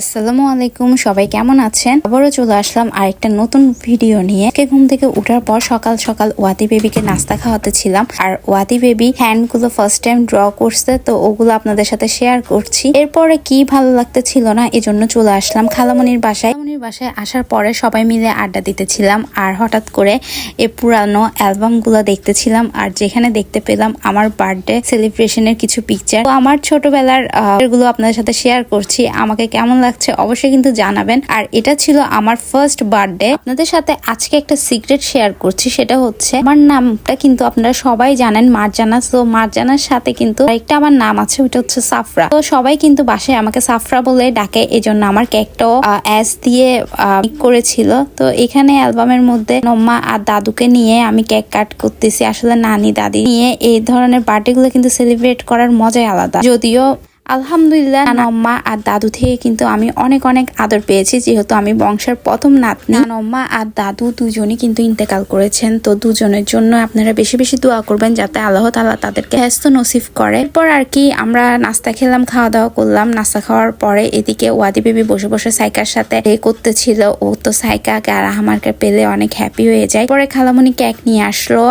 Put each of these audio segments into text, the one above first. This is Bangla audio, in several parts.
আসসালামু আলাইকুম, সবাই কেমন আছেন? আবারও চলে আসলাম আরেকটা নতুন ভিডিও নিয়ে। আজকে ঘুম থেকে উঠার পর সকাল সকাল ওয়াদি বেবিকে নাস্তা খাওয়াতে ছিলাম। আর ওয়াদি বেবি হ্যান্ডগুলো ফার্স্ট টাইম ড্র করছে, তো ওগুলো আপনাদের সাথে শেয়ার করছি। এরপরে কি ভালো লাগতে ছিল না, এজন্য চলে আসলাম খালামনির বাসায়। বাসায় আসার পরে সবাই মিলে আড্ডা দিতেছিলাম আর হঠাৎ করে এ পুরানো অ্যালবামগুলো দেখতেছিলাম আর যেখানে দেখতে পেলাম আমার বার্থডে সেলিব্রেশনের কিছু পিকচার তো আমার ছোটবেলারগুলো আপনাদের সাথে শেয়ার করছি। আমাকে কেমন লাগছে অবশ্যই কিন্তু জানাবেন। আর এটা ছিল আমার ফার্স্ট বার্থডে। আপনাদের সাথে আজকে একটা সিক্রেট শেয়ার করছি, সেটা হচ্ছে আমার নামটা কিন্তু আপনারা সবাই জানেন, মারজানা। তো মারজানার সাথে কিন্তু একটা আমার নাম আছে ওটা হচ্ছে সাফরা। তো সবাই কিন্তু বাসায় আমাকে সাফরা বলে ডাকে এই জন্য আমার কেকটাও অ্যাস দিয়ে করেছিল। তো এখানে অ্যালবামের মধ্যে নম্মা আর দাদুকে নিয়ে আমি কেক কাট করতেছি। আসলে নানি, দাদি নিয়ে এই ধরনের পার্টিগুলো গুলো কিন্তু সেলিব্রেট করার মজাই আলাদা। যদিও আলহামদুলিল্লাহ নানম্মা আর দাদু থেকে কিন্তু আমি অনেক অনেক আদর পেয়েছি, যেহেতু আমি বংশের প্রথম নাতনি। নানম্মা আর দাদু দুজনই কিন্তু ইন্তেকাল করেছেন, তো দুজনের জন্য আপনারা বেশি বেশি দোয়া করবেন যাতে আল্লাহ তালা তাদেরকে ব্যস্ত নসিব করে। এরপর আর কি, আমরা নাস্তা খেলাম খাওয়া দাওয়া করলাম। নাস্তা খাওয়ার পরে এদিকে ওয়াদি বেবি বসে বসে সাইকার সাথে এ করতেছিল। ও তো সাইকাকে আর আমাকে পেলে অনেক হ্যাপি হয়ে যায়। পরে খালামণি কেক নিয়ে আসলো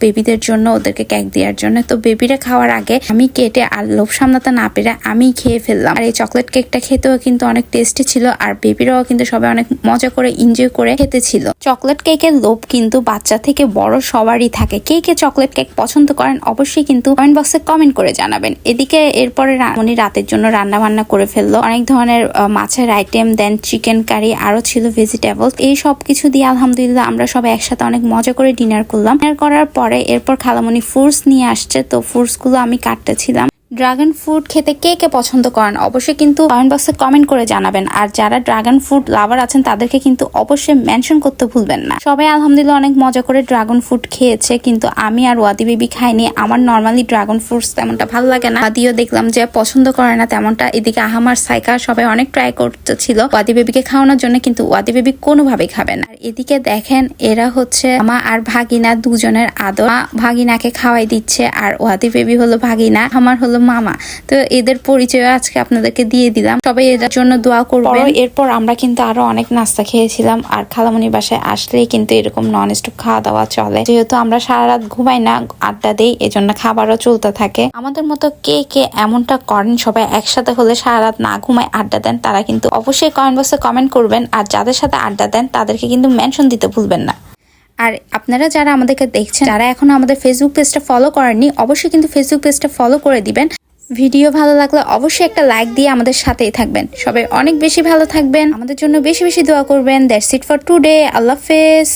বেবিদের জন্য, ওদেরকে কেক দেওয়ার জন্য। তো বেবিরা খাওয়ার আগে আমি কেটে আর লোভ সামলাতে না পেরে আমি খেয়ে ফেললাম। আর এই চকলেট কেকটা খেতেও কিন্তু অনেক টেস্টি ছিল, আর বেবিরাও কিন্তু সবাই অনেক মজা করে এনজয় করে খেতে ছিল চকলেট কেকের লোভ কিন্তু বাচ্চা থেকে বড় সবারই থাকে। কে কে চকলেট কেক পছন্দ করেন অবশ্যই কিন্তু কমেন্ট বক্সে কমেন্ট করে জানাবেন। এদিকে এরপরে উনি রাতের জন্য রান্না বান্না করে ফেলল। অনেক ধরনের মাছের আইটেম দেন চিকেন কারি আরও ছিল ভেজিটেবল এই সব কিছু দিয়ে আলহামদুলিল্লাহ আমরা সবাই একসাথে অনেক মজা করে ডিনার করলাম। ডিনার করার পরে এরপর খালামণি ফ্রুটস নিয়ে আসছে। তো ফ্রুটসগুলো আমি কাটতেছিলাম। ড্রাগন ফ্রুট খেতে কে কে পছন্দ করেন? অবশ্যই কিন্তু কমেন্ট বক্সে কমেন্ট করে জানাবেন। আর যারা ড্রাগন ফ্রুট লাভার আছেন, তাদেরকে কিন্তু অবশ্যই মেনশন করতে ভুলবেন না। সবাই আলহামদুলিল্লাহ অনেক মজা করে ড্রাগন ফ্রুট খেয়েছে, কিন্তু আমি আর ওয়াদি বেবি খাইনি। আমার নর্মালি ড্রাগন ফ্রুটস তেমনটা ভালো লাগে না। ওয়াদিও দেখলাম যে পছন্দ করে না তেমনটা। এদিকে আহামার সাইকা সবাই অনেক ট্রাই করতেছিল ওয়াদি বেবিকে খাওয়ানোর জন্য, কিন্তু ওয়াদি বেবি কোনোভাবেই খাবে না। আর এদিকে দেখেন, এরা হচ্ছে মা আর ভাগিনা দুজনের আদর। ভাগিনাকে খাওয়াই দিচ্ছে, আর ওয়াদি বেবি হলো ভাগিনা। আমার হলো মামা। তো এদের পরিচয় আজকে আপনাদেরকে দিয়ে দিলাম। সবাই এদের জন্য দোয়া করবেন। এরপর আমরা কিন্তু আরও অনেক নাস্তা খেয়েছিলাম। আর খালামণি বাসায় আসলেই কিন্তু এরকম নন স্টপ খাওয়া দাওয়া চলে। যেহেতু আমরা সারা রাত ঘুমাই না, আড্ডা দেই, এজন্য খাবারও চলতে থাকে। আমাদের মতো কে কে এমনটা করেন, সবাই একসাথে হলে সারা রাত না ঘুমায় আড্ডা দেন, তারা কিন্তু অবশ্যই কমেন্ট বক্সে কমেন্ট করবেন। আর যাদের সাথে আড্ডা দেন, তাদেরকে কিন্তু মেনশন দিতে ভুলবেন না। আর আপনারা যারা আমাদেরকে দেখছেন, যারা এখন আমাদের ফেসবুক পেজটা ফলো করেননি, অবশ্যই কিন্তু ফেসবুক পেজটা ফলো করে দিবেন। ভিডিও ভালো লাগলে অবশ্যই একটা লাইক দিয়ে আমাদের সাথেই থাকবেন। সবাই অনেক বেশি ভালো থাকবেন। আমাদের জন্য বেশি বেশি দোয়া করবেন। দ্যাটস ইট ফর টুডে আল্লাহ হাফেজ